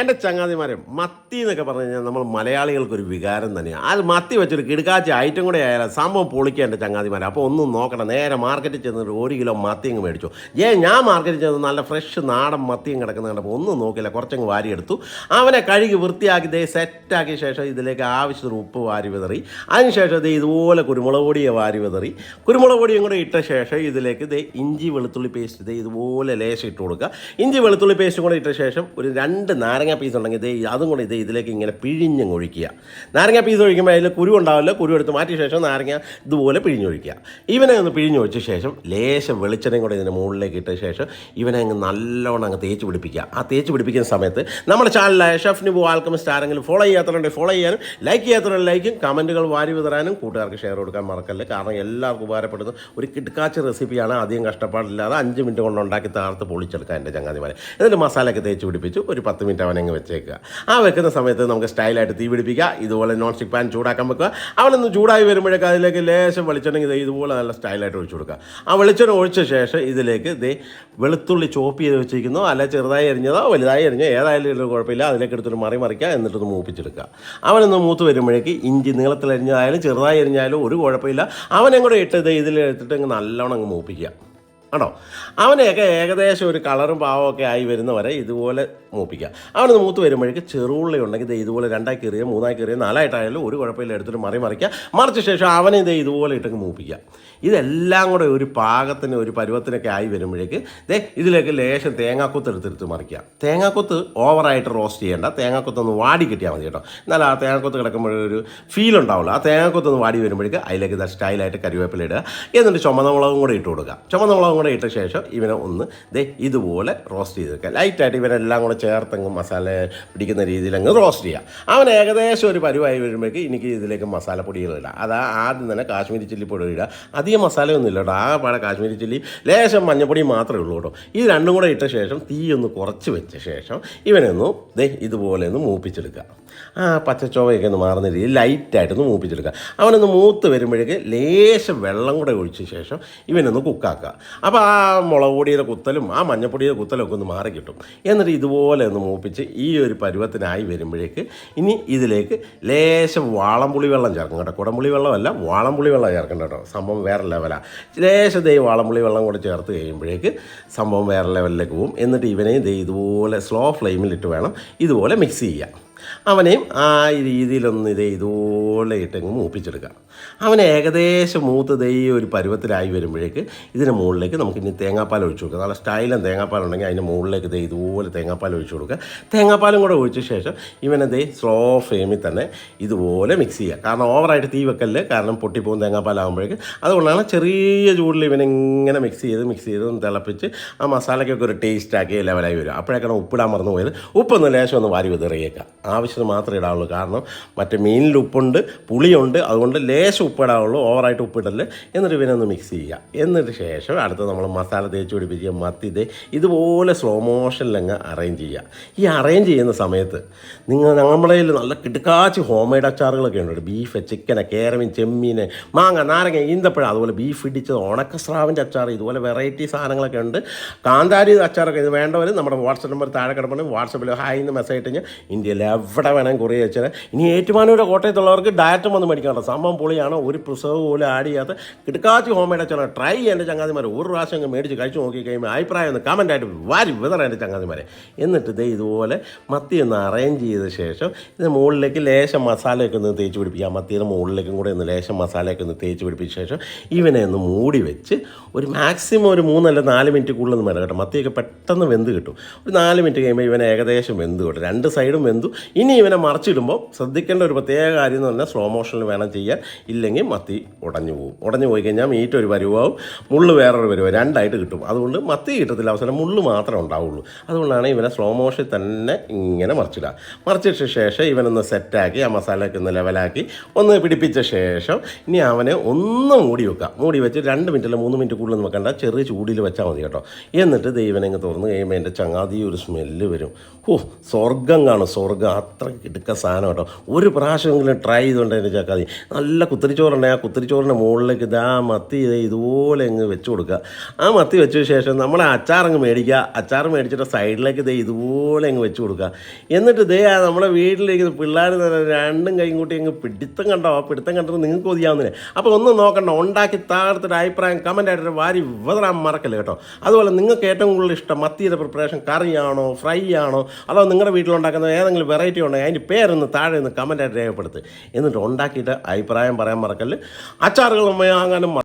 എന്റെ ചങ്ങാതിമാരെ മത്തി എന്നൊക്കെ പറഞ്ഞു കഴിഞ്ഞാൽ നമ്മൾ മലയാളികൾക്കൊരു വികാരം തന്നെയാണ് അത് മത്തി വെച്ചൊരു കിടുക്കാച്ചി ഐറ്റം കൂടെ ആയാലും സംഭവം പൊളിക്കുക എന്റെ ചങ്ങാതിമാരെ. അപ്പോൾ ഒന്നും നോക്കണം നേരെ മാർക്കറ്റിൽ ചെന്നിട്ട് ഒരു കിലോ മത്തി അങ്ങ് മേടിച്ചു. ഏ ഞാൻ മാർക്കറ്റിൽ ചെന്ന് നല്ല ഫ്രഷ് നാടൻ മത്തിയും കിടക്കുന്ന കണ്ടപ്പോൾ ഒന്നും നോക്കില്ല കുറച്ചങ്ങ് വാരിയെടുത്തു. അവനെ കഴുകി വൃത്തിയാക്കി ദേ സെറ്റാക്കിയ ശേഷം ഇതിലേക്ക് ആവശ്യത്തിന് ഉപ്പ് വാരി വിതറി. അതിനുശേഷം ദേ ഇതുപോലെ കുരുമുളക് പൊടിയെ വാരി വിതറി. കുരുമുളക് പൊടിയും കൂടെ ഇട്ട ശേഷം ഇതിലേക്ക് ദേ ഇഞ്ചി വെളുത്തുള്ളി പേസ്റ്റ് ദേ ഇതുപോലെ ലേശം ഇട്ട് കൊടുക്കുക. ഇഞ്ചി വെളുത്തുള്ളി പേസ്റ്റും കൂടെ ഇട്ട ശേഷം ഒരു രണ്ട് നാരങ്ങ പീസ് ഉണ്ടെങ്കിൽ ദേ അതും കൂടെ ഇത് ഇതിലേക്ക് ഇങ്ങനെ പിഴിഞ്ഞൊഴിക്കുക നാരങ്ങ പീസ് ഒഴിക്കുമ്പോൾ അതിൽ കുരു ഉണ്ടാവില്ല. കുരു എടുത്ത് മാറ്റിയ ശേഷം നാരങ്ങ ഇതുപോലെ പിഴിഞ്ഞൊഴിക്കുക. ഇവനെ ഒന്ന് പിഴിഞ്ഞൊഴിച്ച ശേഷം ലേശം വെളിച്ചെണ്ണയും കൂടെ ഇതിന്റെ മുകളിലേക്ക് ഇട്ട ശേഷം ഇവനെ അങ്ങ് നല്ലോണം അങ്ങ് തേച്ച് പിടിപ്പിക്കുക. ആ തേച്ച് പിടിപ്പിക്കുന്ന സമയത്ത് നമ്മുടെ ചാനലായ ഷെഫ് നിബു ആൽക്കമിസ്റ്റ് ആരെങ്കിലും ഫോളോ ചെയ്യാത്തവരുണ്ടെങ്കിൽ ഫോളോ ചെയ്യാനും ലൈക്ക് ചെയ്യാത്തവരുടെ ലൈക്കും കമന്റുകൾ വാരി വിതറാനും കൂട്ടുകാർക്ക് ഷെയർ കൊടുക്കാൻ മറക്കല്ല. കാരണം എല്ലാവർക്കും ഉപകാരപ്പെടുന്ന ഒരു കിടക്കാച്ച റെസിപ്പിയാണ് അധികം കഷ്ടപ്പാടില്ലാതെ അഞ്ച് മിനിറ്റ് കൊണ്ട് ഉണ്ടാക്കി താർത്ത് പൊളിച്ചെടുക്കാൻ എന്റെ ചങ്ങാതിമാരെ. എന്നിട്ട് മസാലയൊക്കെ തേച്ച് പിടിപ്പിച്ചു. ഒരു പത്ത് മിനിറ്റ് അവനങ്ങ് വെച്ചേക്കുക. ആ വെക്കുന്ന സമയത്ത് നമുക്ക് സ്റ്റൈലായിട്ട് തീ പിടിപ്പിക്കുക. ഇതുപോലെ നോൺ സ്റ്റിക് പാൻ ചൂടാക്കാൻ വെക്കുക. അവളൊന്ന് ചൂടായി വരുമ്പോഴേക്ക് അതിലേക്ക് ലേശം വെളിച്ചെണ്ണ ഇതുപോലെ നല്ല സ്റ്റൈലായിട്ട് ഒഴിച്ചു കൊടുക്കുക. ആ വെളിച്ചെണ്ണ ഒഴിച്ച ശേഷം ഇതിലേക്ക് ദേ വെളുത്തുള്ളി ചോപ്പ് ചെയ്ത് വെച്ചിരിക്കുന്നോ. അല്ല ചെറുതായി എരിഞ്ഞതോ വലുതായി എരിഞ്ഞോ ഏതായാലും കുഴപ്പമില്ല. അതിലേക്ക് എടുത്തൊരു മറി മറിക്കുക എന്നിട്ടൊന്ന് മൂപ്പിച്ചെടുക്കുക. അവനൊന്ന് മൂത്ത് വരുമ്പോഴേക്ക് ഇഞ്ചി നീളത്തിൽ എരിഞ്ഞതായാലും ചെറുതായി എരിഞ്ഞാലും ഒരു കുഴപ്പമില്ല. അവനെ കൂടെ ഇട്ട് ഇത് ഇതിലെടുത്തിട്ട് അങ്ങ് നല്ലോണം അങ്ങ് മൂപ്പിക്കുക. ആണോ? അവനെയൊക്കെ ഏകദേശം ഒരു കളറും പാവമൊക്കെ ആയി വരുന്നവരെ ഇതുപോലെ മൂപ്പിക്കുക അവനൊന്ന് മൂത്ത് വരുമ്പോഴേക്ക് ചെറുള്ളി ഉണ്ടെങ്കിൽ ഇത് ഇതുപോലെ രണ്ടായി കയറിയോ മൂന്നായി കയറിയോ നാലായിട്ടായാലും ഒരു കുഴപ്പമില്ല എടുത്തിട്ട് മറി മറിക്കുക മറിച്ച ശേഷം അവനെ ഇത് ഇതുപോലെ ഇട്ടങ്ങ് മൂപ്പിക്കുക ഇതെല്ലാം കൂടെ ഒരു പാകത്തിന് ഒരു പരുവത്തിനൊക്കെ ആയി വരുമ്പോഴേക്ക് ദേ ഇതിലേക്ക് ലേശം തേങ്ങാക്കൊത്ത് എടുത്തെടുത്ത് മറിക്കുക തേങ്ങാക്കൊത്ത് ഓവറായിട്ട് റോസ്റ്റ് ചെയ്യേണ്ട. തേങ്ങാക്കൊത്ത് ഒന്ന് വാടി കിട്ടിയാൽ മതി കേട്ടോ. എന്നാൽ ആ തേങ്ങാക്കൊത്ത് കിടക്കുമ്പോഴൊരു ഫീൽ ഉണ്ടാവുള്ളൂ ആ തേങ്ങാക്കൊത്ത് ഒന്ന് വാടി വരുമ്പോഴേക്ക് അതിലേക്ക് സ്റ്റൈലായിട്ട് കരിവേപ്പില ഇടുക. എന്നിട്ട് ചുമന്ന മുളകും കൂടെ ഇട്ട് കൊടുക്കുക. ചുമന്ന മുളകും കൂടെ ഇട്ട ശേഷം ഇവനെ ഒന്ന് ദേ ഇതുപോലെ റോസ്റ്റ് ചെയ്ത് വെക്കുക. ലൈറ്റായിട്ട് ഇവനെല്ലാം കൂടെ ചേർത്തങ്ങ് മസാല പിടിക്കുന്ന രീതിയിൽ അങ്ങ് റോസ്റ്റ് ചെയ്യുക. അവൻ ഏകദേശം ഒരു പരുവായി വരുമ്പോഴേക്ക് എനിക്ക് ഇതിലേക്ക് മസാലപ്പൊടികളിടാം അതാ ആദ്യം തന്നെ കാശ്മീരി ചില്ലി പൊടി ഇടുക. അധികം മസാലയൊന്നും ഇല്ല കേട്ടോ. ആ പാടെ കാശ്മീരി ചില്ലി ലേശം മഞ്ഞപ്പൊടി മാത്രമേ ഉള്ളൂ കേട്ടോ. ഇത് രണ്ടും കൂടെ ഇട്ട ശേഷം തീ ഒന്ന് കുറച്ച് വെച്ച ശേഷം ഇവനൊന്ന് ദേ ഇതുപോലെ ഒന്ന് മൂപ്പിച്ചെടുക്കുക. ആ പച്ചച്ചോവയൊക്കെ ഒന്ന് മാറുന്ന രീതിയിൽ ലൈറ്റായിട്ടൊന്ന് മൂപ്പിച്ചെടുക്കുക. അവനൊന്ന് മൂത്ത് വരുമ്പോഴേക്ക് ലേശം വെള്ളം കൂടെ ഒഴിച്ച ശേഷം ഇവനൊന്ന് കുക്കാക്കുക അപ്പോൾ ആ മുളക് പൊടിയുടെ കുത്തലും ആ മഞ്ഞപ്പൊടിയുടെ കുത്തലും ഒക്കെ ഒന്ന് മാറി കിട്ടും. എന്നിട്ട് ഇതുപോലെ ഒന്ന് മൂപ്പിച്ച് ഈ ഒരു പരുവത്തിനായി വരുമ്പോഴേക്ക് ഇനി ഇതിലേക്ക് ലേശം വാളംപുളി വെള്ളം ചേർക്കും കേട്ടോ. കുടംപുളി വെള്ളമല്ല വാളംപുളി വെള്ളം ചേർക്കണ്ട കേട്ടോ. സംഭവം വേറെ ലെവലാണ് ലേശം ദേ വാളംപുളി വെള്ളം കൂടെ ചേർത്ത് കഴിയുമ്പോഴേക്ക് സംഭവം വേറെ ലെവലിലേക്ക് പോകും എന്നിട്ട് ഇവനെയും ദൈ ഇതുപോലെ സ്ലോ ഫ്ലെയിമിലിട്ട് വേണം ഇതുപോലെ മിക്സ് ചെയ്യുക അവനെയും ആ രീതിയിലൊന്ന് ഇതേ ഇതുപോലെ ഇട്ടങ്ങ് മൂപ്പിച്ചെടുക്കാം. അവനെ ഏകദേശം മൂത്ത് ദേ ഒരു പരുവത്തിലായി വരുമ്പോഴേക്ക് ഇതിന് മുകളിലേക്ക് നമുക്ക് ഇനി തേങ്ങാപ്പാൽ ഒഴിച്ചു കൊടുക്കുക നല്ല സ്റ്റൈലും തേങ്ങാപ്പാൽ ഉണ്ടെങ്കിൽ അതിന്റെ മുകളിലേക്ക് ദേ ഇതുപോലെ തേങ്ങാപ്പാൽ ഒഴിച്ചു കൊടുക്കുക. തേങ്ങാപ്പാലും കൂടെ ഒഴിച്ച ശേഷം ഇവനെ ദേ സ്ലോ ഫ്ലെയിമിൽ തന്നെ ഇതുപോലെ മിക്സ് ചെയ്യുക. കാരണം ഓവറായിട്ട് തീ വെക്കല്ല് കാരണം പൊട്ടിപ്പോകും തേങ്ങാപ്പാലാകുമ്പോഴേക്ക്. അതുകൊണ്ടാണ് ചെറിയ ചൂടിൽ ഇവനെ ഇങ്ങനെ മിക്സ് ചെയ്ത് മിക്സ് ചെയ്ത് തിളപ്പിച്ച് ആ മസാലയ്ക്കൊക്കെ ഒരു ടേസ്റ്റ് ആക്കി ലെവലായി വരും അപ്പോഴേക്കാണ് ഉപ്പിടാൻ മറന്നു പോയത്. ഉപ്പൊന്ന് ലേശം ഒന്ന് വാരി വിതറിയേക്കാം ആവശ്യത്തിന് മാത്രമേ ഇടാവുള്ളൂ കാരണം മറ്റേ മീനിൽ ഉപ്പുണ്ട് പുളിയുണ്ട്. അതുകൊണ്ട് ലേശം ഉപ്പിടാവുള്ളൂ ഓവറായിട്ട് ഉപ്പിടൽ. എന്നിട്ട് പിന്നെ ഒന്ന് മിക്സ് ചെയ്യുക. എന്നിട്ട് ശേഷം അടുത്ത് നമ്മൾ മസാല തേച്ച് പിടിപ്പിക്കുക മത്തി ഇതേ ഇതുപോലെ സ്ലോ മോഷനിലങ്ങ് അറേഞ്ച് ചെയ്യുക. ഈ അറേഞ്ച് ചെയ്യുന്ന സമയത്ത് നിങ്ങൾ നമ്മുടെ നല്ല കിടുക്കാച്ച് ഹോം മെയ്ഡ് അച്ചാറുകളൊക്കെ ഉണ്ട്. ബീഫ് ചിക്കന് കേരമീൻ ചെമ്മീൻ മാങ്ങ നാരങ്ങ ഈന്തപ്പഴം അതുപോലെ ബീഫ് ഇടിച്ചത് ഉണക്കസ്രാവിന്റെ അച്ചാർ ഇതുപോലെ വെറൈറ്റി സാധനങ്ങളൊക്കെ ഉണ്ട്. കാന്താരി അച്ചാറൊക്കെ ഇത് വേണ്ടവർ നമ്മുടെ വാട്സപ്പ് നമ്പർ താഴെ കിടപ്പുണ്ട്. വാട്സപ്പിൽ ഹായ് എന്ന് മെസ്സേജ് ഇട്ട് കഴിഞ്ഞാൽ ഇന്ത്യയിൽ എവിടെ വേണമെങ്കിൽ കുറേ വെച്ചാൽ ഇനി ഏറ്റുമാനൂരുടെ കോട്ടയത്തുള്ളവർക്ക് ഡയറ്റും വന്ന് മേടിക്കാനുള്ള സംഭവം പൊളിയാണ് ഒരു പ്രിസർവ് പോലും ആഡ് ചെയ്യാത്ത കിടക്കാച്ചി ഹോം ചില ട്രൈ ചെയ്യേണ്ട ചങ്ങാതിമാർ ഒരു പ്രാവശ്യം അങ്ങ് മേടിച്ച് കഴിച്ചു നോക്കി കഴിയുമ്പോൾ അഭിപ്രായം ഒന്ന് കമന്റ് ആയിട്ട് വാരി വിതറ എന്റെ ചങ്ങാതിമാരെ. എന്നിട്ട് ദേ ഇതുപോലെ മത്തി ഒന്ന് അറേഞ്ച് ചെയ്ത ശേഷം ഇത് മുകളിലേക്ക് ലേശം മസാലയൊക്കെ ഒന്ന് തേച്ച് പിടിപ്പിക്കുക. മത്തിയുടെ മുകളിലേക്കും കൂടെ ഒന്ന് ലേശം മസാലയൊക്കെ ഒന്ന് തേച്ച് പിടിപ്പിച്ച ശേഷം ഇവനെ ഒന്ന് മൂടി വെച്ച് ഒരു മാക്സിമം ഒരു മൂന്നല്ല നാല് മിനിറ്റ് കൂടുതലൊന്നും വേണം കേട്ടോ. മത്തിയൊക്കെ പെട്ടെന്ന് വെന്ത് കിട്ടും. ഒരു നാല് മിനിറ്റ് കഴിയുമ്പോൾ ഇവനെ ഏകദേശം വെന്ത് കിട്ടും. രണ്ട് സൈഡും വെന്തു. ഇനി ഇവനെ മറിച്ചിടുമ്പോൾ ശ്രദ്ധിക്കേണ്ട ഒരു പ്രത്യേക കാര്യം എന്ന് പറഞ്ഞാൽ സ്ലോ മോഷനിൽ വേണം ചെയ്യാൻ. ഇല്ലെങ്കിൽ മത്തി ഉടഞ്ഞു പോകും ഉടഞ്ഞു പോയി കഴിഞ്ഞാൽ മീറ്റ് ഒരു പരുവാവും മുള്ള് വേറൊരു പരുവം രണ്ടായിട്ട് കിട്ടും. അതുകൊണ്ട് മത്തി കിട്ടത്തില്ല. അവസാനം മുള്ള് മാത്രമേ ഉണ്ടാവുള്ളൂ. അതുകൊണ്ടാണ് ഇവനെ സ്ലോ മോഷൻ തന്നെ ഇങ്ങനെ മറിച്ചിടുക. മറിച്ചിട്ട ശേഷം ഇവനൊന്ന് സെറ്റാക്കി ആ മസാലയൊക്കെ ഒന്ന് ലെവലാക്കി ഒന്ന് പിടിപ്പിച്ച ശേഷം ഇനി അവനെ ഒന്ന് മൂടി വെക്കുക. മൂടി വെച്ച് രണ്ട് മിനിറ്റ് അല്ല മൂന്ന് മിനിറ്റ് കൂടുതലൊന്നും വെക്കണ്ട. ചെറിയ ചൂടിൽ വെച്ചാൽ മതി കേട്ടോ. എന്നിട്ട് ദൈവനെ തുറന്ന് കഴിയുമ്പോൾ എന്റെ ചങ്ങാതി ഒരു സ്മെല്ല് വരും. ഓ സ്വർഗം കാണും. സ്വർഗം അത്ര കിടുക്ക സാധനം കേട്ടോ. ഒരു പ്രാവശ്യമെങ്കിലും ട്രൈ ചെയ്തുകൊണ്ട് എന്റെ ചക്കാതി നല്ല കുത്തിരിച്ചോറുണ്ടെങ്കിൽ ആ കുത്തിരിച്ചോറിന്റെ മുകളിലേക്ക് ഇതാ മത്തി ഇത് ഇതുപോലെ അങ്ങ് വെച്ച് കൊടുക്കുക. ആ മത്തി വെച്ച ശേഷം നമ്മൾ അച്ചാറങ്ങ് മേടിക്കുക. അച്ചാർ മേടിച്ചിട്ട് സൈഡിലേക്ക് ഇതേ ഇതുപോലെ അങ്ങ് വെച്ച് കൊടുക്കുക. എന്നിട്ട് ഇതേ ആ നമ്മുടെ വീട്ടിലിരിക്കുന്ന പിള്ളേർ രണ്ടും കൈയും കൂട്ടി അങ്ങ് പിടുത്തം കണ്ടോ? ആ പിടുത്തം കണ്ടിട്ട് നിങ്ങൾക്ക് കൊതിയാവുന്നില്ലേ? അപ്പോൾ ഒന്ന് നോക്കണ്ട. ഉണ്ടാക്കി താഴ്ത്തിട്ട് അഭിപ്രായം കമന്റ് ആയിട്ട് വാരി വിതറാൻ മറക്കല്ലേ കേട്ടോ? അതുപോലെ നിങ്ങൾക്ക് ഏറ്റവും കൂടുതൽ ഇഷ്ടം മത്തിയുടെ പ്രിപ്പറേഷൻ കറിയാണോ ഫ്രൈ ആണോ? അതോ നിങ്ങളുടെ വീട്ടിലുണ്ടാക്കുന്ന ഏതെങ്കിലും വെറൈറ്റി ഉണ്ടെങ്കിൽ അതിന്റെ പേരൊന്ന് താഴെ ഒന്ന് കമന്റ് ആയിട്ട് രേഖപ്പെടുത്ത്. എന്നിട്ട് ഉണ്ടാക്കിയിട്ട് അഭിപ്രായം പറയാൻ മറക്കല്ലേ. അച്ചാറുകൾ വാങ്ങാനും മറ-